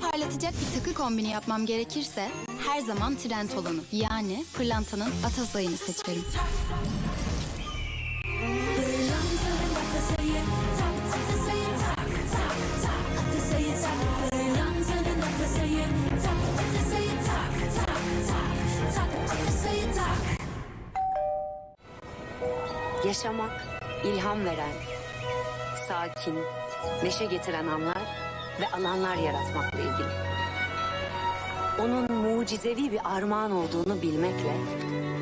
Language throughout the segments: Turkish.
parlatacak bir takı kombini yapmam gerekirse her zaman trend olanı yani pırlantanın ata sayını seçerim. Yaşamak, ilham veren, sakin, neşe getiren anlar ve alanlar yaratmakla ilgili. Onun mucizevi bir armağan olduğunu bilmekle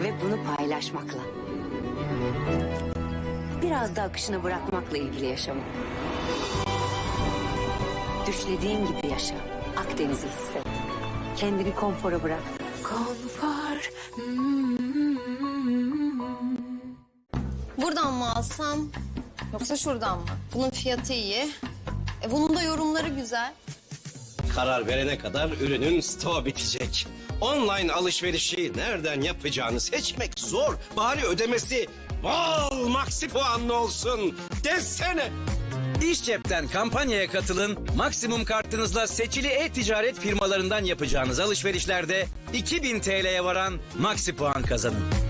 ve bunu paylaşmakla. Biraz da akışını bırakmakla ilgili yaşamak. Düşlediğin gibi yaşa. Akdeniz'i hisset. Kendini konfora bırak. Konfor. Buradan mı alsam yoksa şuradan mı? Bunun fiyatı iyi. E bunun da yorumları güzel. Karar verene kadar ürünün stoğu bitecek. Online alışverişi nereden yapacağını seçmek zor. Bari ödemesi bol maksi puanlı olsun desene. İş cepten kampanyaya katılın. Maksimum kartınızla seçili e-ticaret firmalarından yapacağınız alışverişlerde 2000 TL'ye varan maksi puan kazanın.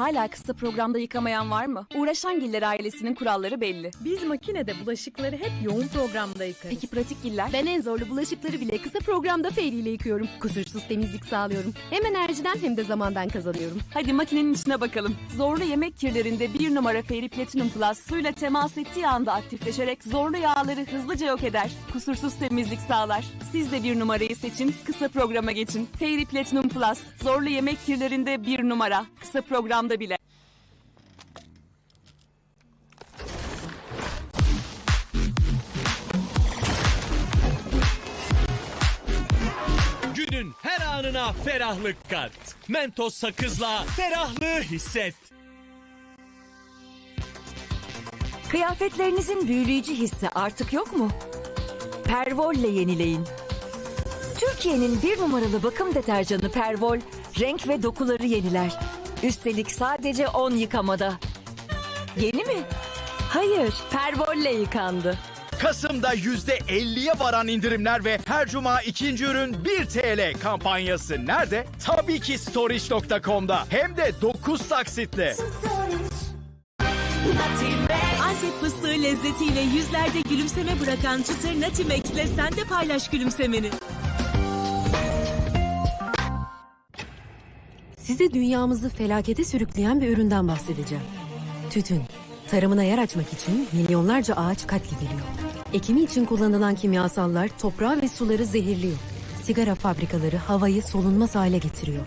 Hala kısa programda yıkamayan var mı? Uğraşan Giller ailesinin kuralları belli. Biz makinede bulaşıkları hep yoğun programda yıkarız. Peki pratik Giller? Ben en zorlu bulaşıkları bile kısa programda Fairy ile yıkıyorum. Kusursuz temizlik sağlıyorum. Hem enerjiden hem de zamandan kazanıyorum. Hadi makinenin içine bakalım. Zorlu yemek kirlerinde bir numara Fairy Platinum Plus suyla temas ettiği anda aktifleşerek zorlu yağları hızlıca yok eder. Kusursuz temizlik sağlar. Siz de bir numarayı seçin, kısa programa geçin. Fairy Platinum Plus, zorlu yemek kirlerinde bir numara. Kısa programda bile. Günün her anına ferahlık kat. Mentos sakızla ferahlığı hisset. Kıyafetlerinizin büyüleyici hissi artık yok mu? Pervol'le yenileyin. Türkiye'nin bir numaralı bakım deterjanı Pervol, renk ve dokuları yeniler. Üstelik sadece 10 yıkamada. Yeni mi? Hayır, Pervol'le yıkandı. Kasım'da %50'ye varan indirimler ve her cuma ikinci ürün 1 TL kampanyası nerede? Tabii ki Storage.com'da hem de 9 taksitle. Antep fıstığı lezzetiyle yüzlerde gülümseme bırakan çıtır Natimex'le sen de paylaş gülümsemeni. Size dünyamızı felakete sürükleyen bir üründen bahsedeceğim. Tütün. Tarımına yer açmak için milyonlarca ağaç katlediliyor. Ekimi için kullanılan kimyasallar toprağı ve suları zehirliyor. Sigara fabrikaları havayı solunmaz hale getiriyor.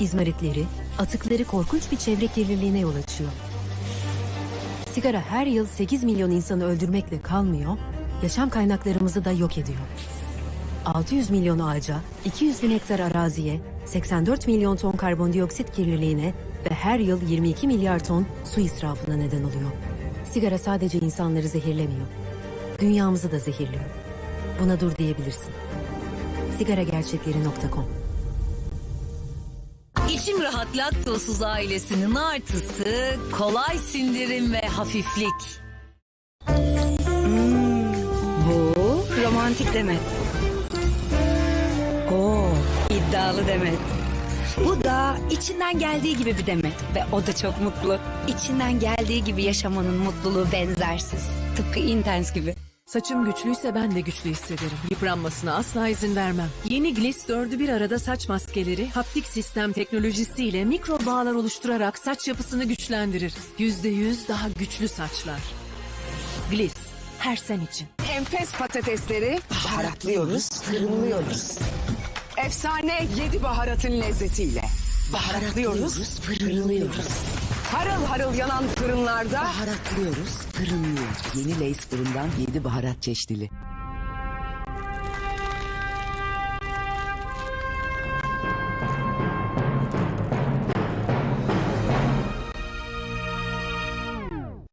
İzmaritleri, atıkları korkunç bir çevre kirliliğine yol açıyor. Sigara her yıl 8 milyon insanı öldürmekle kalmıyor, yaşam kaynaklarımızı da yok ediyor. 600 milyon ağaca, 200 bin hektar araziye, 84 milyon ton karbondioksit kirliliğine ve her yıl 22 milyar ton su israfına neden oluyor. Sigara sadece insanları zehirlemiyor. Dünyamızı da zehirliyor. Buna dur diyebilirsin. Sigaragerçekleri.com İçim rahat laktozsuz ailesinin artısı kolay sindirim ve hafiflik. Bu romantik demet. İddialı demet. Bu da içinden geldiği gibi bir demet ve o da çok mutlu. İçinden geldiği gibi yaşamanın mutluluğu benzersiz. Tıpkı intens gibi. Saçım güçlüyse ben de güçlü hissederim. Yıpranmasına asla izin vermem. Yeni Gliss dördü bir arada saç maskeleri haptik sistem teknolojisiyle mikro bağlar oluşturarak saç yapısını güçlendirir. Yüzde yüz daha güçlü saçlar. Gliss, her sen için. Enfes patatesleri baharatlıyoruz, fırınlıyoruz. Efsane yedi baharatın lezzetiyle. Baharatlıyoruz, fırınlıyoruz. Harıl harıl yanan fırınlarda Baharatlıyoruz, fırınlıyoruz. Yeni Lays fırından 7 baharat çeşnili.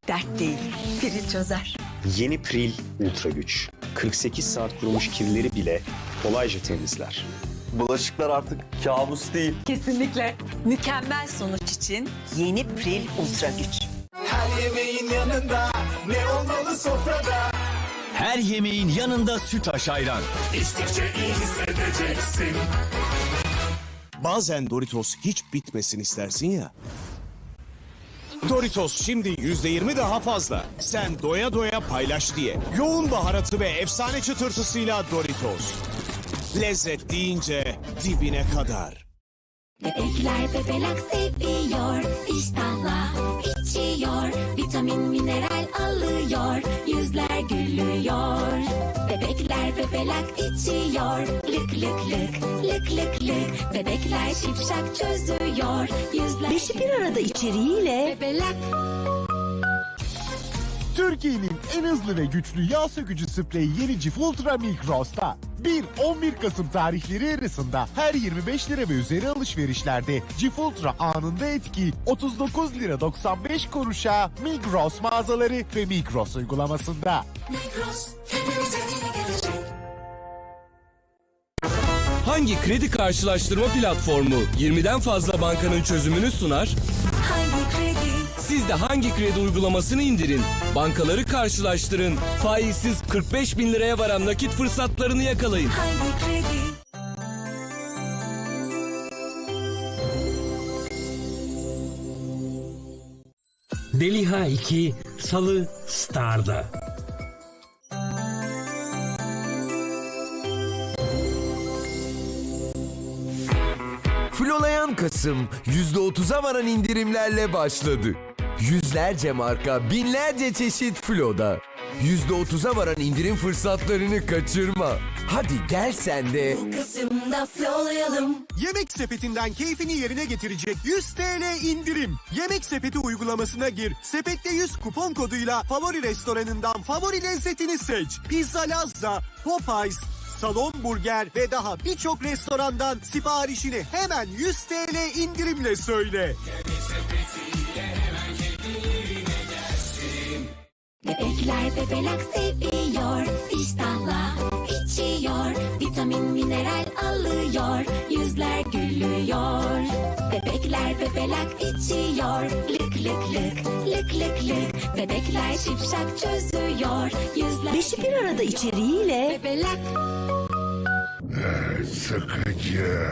dert değil, piri çözer. Yeni Pril Ultra Güç. 48 saat kurumuş kirleri bile kolayca temizler. Bulaşıklar artık kabus değil. Kesinlikle. Mükemmel sonuç için yeni Pril Ultra Güç. Her yemeğin yanında ne olmalı sofrada? Her yemeğin yanında sütaş ayran. İçtikçe iyi hissedeceksin. Bazen Doritos hiç bitmesin istersin ya. Doritos şimdi %20 daha fazla. Sen doya doya paylaş diye. Yoğun baharatı ve efsane çıtırtısıyla Doritos. Lezzet deyince dibine kadar. Bebekler bebelak seviyor, iştahla içiyor, vitamin mineral alıyor, yüzler gülüyor. Bebekler bebelak içiyor, lık lık lık, lık lık lık, bebekler şipşak çözüyor, yüzler Beşi bir arada içeriğiyle Bebelak Türkiye'nin en hızlı ve güçlü yağ sökücü spreyi yeni Cif Ultra Migros'ta. 1-11 Kasım tarihleri arasında her 25 lira ve üzeri alışverişlerde Cif Ultra anında etki 39 lira 95 kuruşa Migros mağazaları ve Migros uygulamasında. Migros hepimize yeni gelecek. Hangi kredi karşılaştırma platformu 20'den fazla bankanın çözümünü sunar? Hangi kredi? Siz de hangi kredi uygulamasını indirin, bankaları karşılaştırın, faizsiz 45 bin liraya varan nakit fırsatlarını yakalayın. Hangi kredi? Deliha 2 Salı Star'da. Flolayan Kasım %30'a varan indirimlerle başladı. Yüzlerce marka, binlerce çeşit Flo'da. %30'a varan indirim fırsatlarını kaçırma. Hadi gel sen de. Kasım'da flowlayalım. Yemek sepetinden keyfini yerine getirecek 100 TL indirim. Yemek sepeti uygulamasına gir. Sepette 100 kupon koduyla favori restoranından favori lezzetini seç. Pizza Lazza, Popeyes, Salon Burger ve daha birçok restorandan siparişini hemen 100 TL indirimle söyle. Bebekler bebelak seviyor, iştahla içiyor, vitamin mineral alıyor, yüzler gülüyor. Bebekler bebelak içiyor, lık lık lık, lık lık lık, bebekler şipşak çözüyor, yüzler Beşi bir arada içeriğiyle Bebelak Sıkıcı.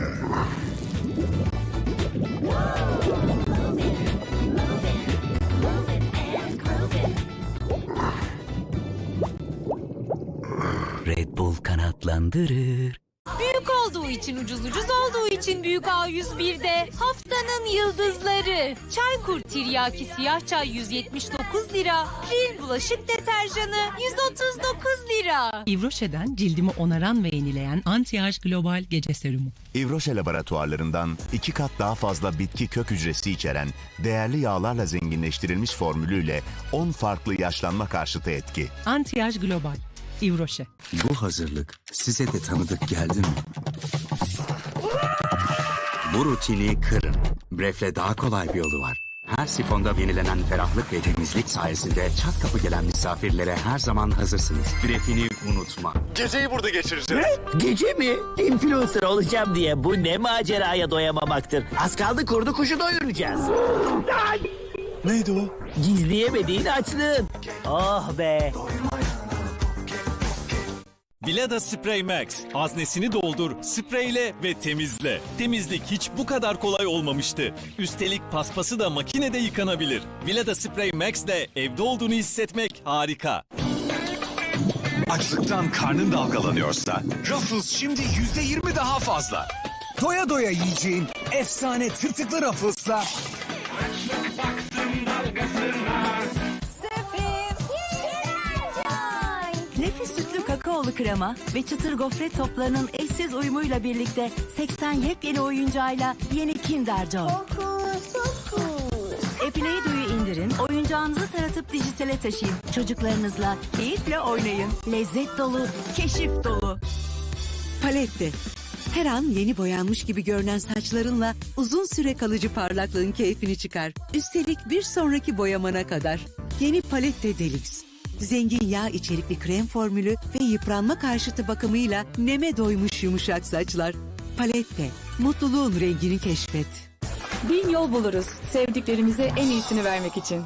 Red Bull kanatlandırır. Büyük olduğu için ucuz ucuz olduğu için büyük A101'de haftanın yıldızları. Çaykur tiryaki siyah çay 179 lira. Ril bulaşık deterjanı 139 lira. Ivroşe'den cildimi onaran ve yenileyen anti-age global gece serumu. Ivroşe laboratuvarlarından iki kat daha fazla bitki kök hücresi içeren değerli yağlarla zenginleştirilmiş formülüyle 10 farklı yaşlanma karşıtı etki. Anti-age global. Ivroşe. Bu hazırlık size de tanıdık geldi mi? Bu rutini kırın. Bref'le daha kolay bir yolu var. Her sifonda yenilenen ferahlık ve temizlik sayesinde çat kapı gelen misafirlere her zaman hazırsınız. Bref'ini unutma. Geceyi burada geçireceğiz. Gece mi? Influencer olacağım diye bu ne maceraya doyamamaktır. Az kaldı kurdu kuşu doyuracağız. Neydi o? Gizleyemediğin açlığın. Oh be. Vileda Spray Max. Haznesini doldur, spreyle ve temizle. Temizlik hiç bu kadar kolay olmamıştı. Üstelik paspası da makinede yıkanabilir. Vileda Spray Max ile evde olduğunu hissetmek harika. Açlıktan karnın dalgalanıyorsa Ruffles şimdi %20 daha fazla. Doya doya yiyeceğin efsane tırtıklı Ruffles'la kakaolu krema ve çıtır gofret toplarının eşsiz uyumuyla birlikte 80 yepyeni oyuncağıyla yeni Kinder Joy. Epineyi duyu indirin, oyuncağınızı taratıp dijitale taşıyın. Çocuklarınızla keyifle oynayın. Lezzet dolu, keşif dolu. Palette. Her an yeni boyanmış gibi görünen saçlarınla uzun süre kalıcı parlaklığın keyfini çıkar. Üstelik bir sonraki boyamana kadar. Yeni Palette Deluxe. Zengin yağ içerikli krem formülü ve yıpranma karşıtı bakımıyla neme doymuş yumuşak saçlar. Palette. Mutluluğun rengini keşfet. Bin yol buluruz sevdiklerimize en iyisini vermek için.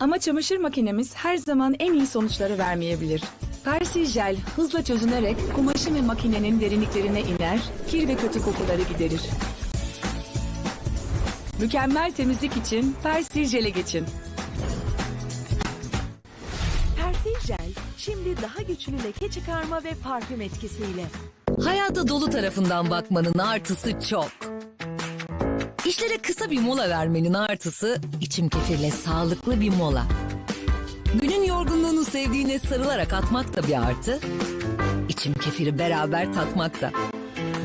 Ama çamaşır makinemiz her zaman en iyi sonuçları vermeyebilir. Persijel hızla çözünerek kumaşın ve makinenin derinliklerine iner, kir ve kötü kokuları giderir. Mükemmel temizlik için Persijele geçin. Daha güçlü leke çıkarma ve parfüm etkisiyle. Hayata dolu tarafından bakmanın artısı çok. İşlere kısa bir mola vermenin artısı içim kefirle sağlıklı bir mola. Günün yorgunluğunu sevdiğine sarılarak atmak da bir artı. İçim kefiri beraber tatmak da.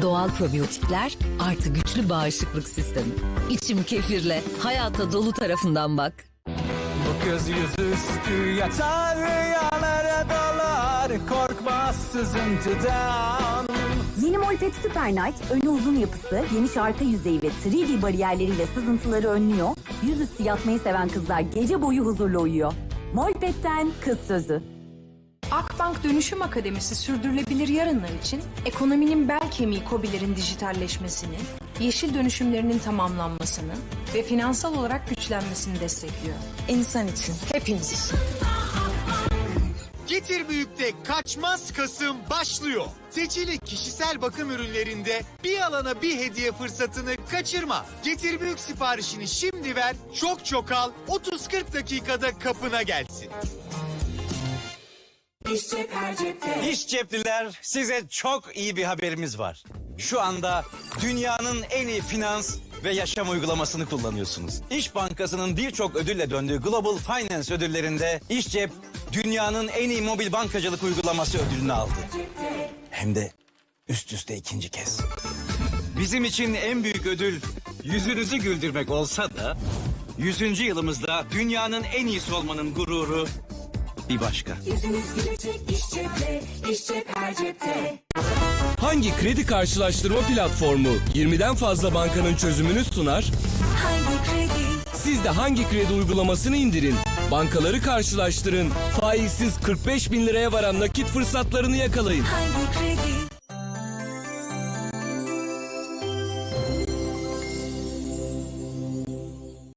Doğal probiyotikler artı güçlü bağışıklık sistemi. İçim kefirle hayata dolu tarafından bak. Bu kız yüzüstü yatar dolar korkmaz sızıntıdan. Yeni Molpet Super Night önü uzun yapısı, geniş arka yüzeyi ve 3D bariyerleriyle sızıntıları önlüyor. Yüzüstü yatmayı seven kızlar gece boyu huzurla uyuyor. Molpet'ten kız sözü. Akbank Dönüşüm Akademisi sürdürülebilir yarınlar için ekonominin bel kemiği KOBİ'lerin dijitalleşmesini, yeşil dönüşümlerinin tamamlanmasını ve finansal olarak güçlenmesini destekliyor. İnsan için, hepimiz için. Getir Büyük'te Kaçmaz Kasım başlıyor. Seçili kişisel bakım ürünlerinde bir alana bir hediye fırsatını kaçırma. Getir Büyük siparişini şimdi ver, çok çok al, 30-40 dakikada kapına gelsin. İş cepliler size çok iyi bir haberimiz var. Şu anda dünyanın en iyi finans ve yaşam uygulamasını kullanıyorsunuz. İş Bankası'nın birçok ödülle döndüğü Global Finance ödüllerinde İşcep dünyanın en iyi mobil bankacılık uygulaması ödülünü aldı. Hem de üst üste ikinci kez. Bizim için en büyük ödül yüzünüzü güldürmek olsa da 100. yılımızda dünyanın en iyisi olmanın gururu bir başka. Yüzünüz gülecek iş cepte, iş cep her cepte. Hangi kredi karşılaştırma platformu 20'den fazla bankanın çözümünü sunar? Hangi kredi? Siz de hangi kredi uygulamasını indirin? Bankaları karşılaştırın. Faizsiz 45 bin liraya varan nakit fırsatlarını yakalayın. Hangi kredi?